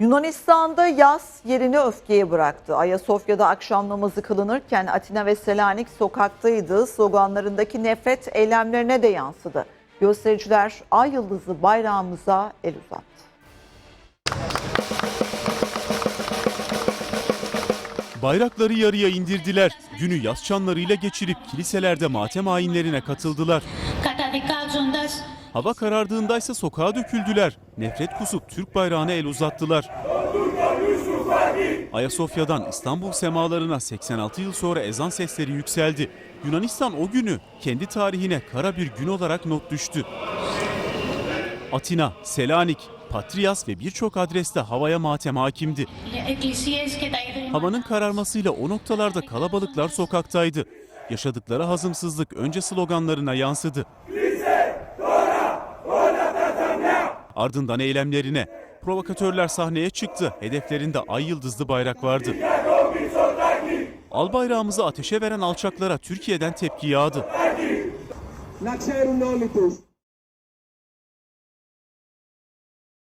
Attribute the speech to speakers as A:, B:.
A: Yunanistan'da yaz yerini öfkeye bıraktı. Ayasofya'da akşam namazı kılınırken Atina ve Selanik sokaktaydı. Sloganlarındaki nefret eylemlerine de yansıdı. Göstericiler ay yıldızı bayrağımıza el uzattı.
B: Bayrakları yarıya indirdiler. Günü yaz çanlarıyla geçirip kiliselerde matem ayinlerine katıldılar. Hava karardığındaysa sokağa döküldüler. Nefret kusup Türk bayrağına el uzattılar. Ayasofya'dan İstanbul semalarına 86 yıl sonra ezan sesleri yükseldi. Yunanistan o günü kendi tarihine kara bir gün olarak not düştü. Atina, Selanik, Patrias ve birçok adreste havaya matem hakimdi. Havanın kararmasıyla o noktalarda kalabalıklar sokaktaydı. Yaşadıkları hazımsızlık önce sloganlarına yansıdı. Ardından eylemlerine. Provokatörler sahneye çıktı. Hedeflerinde ay yıldızlı bayrak vardı. Al bayrağımızı ateşe veren alçaklara Türkiye'den tepki yağdı.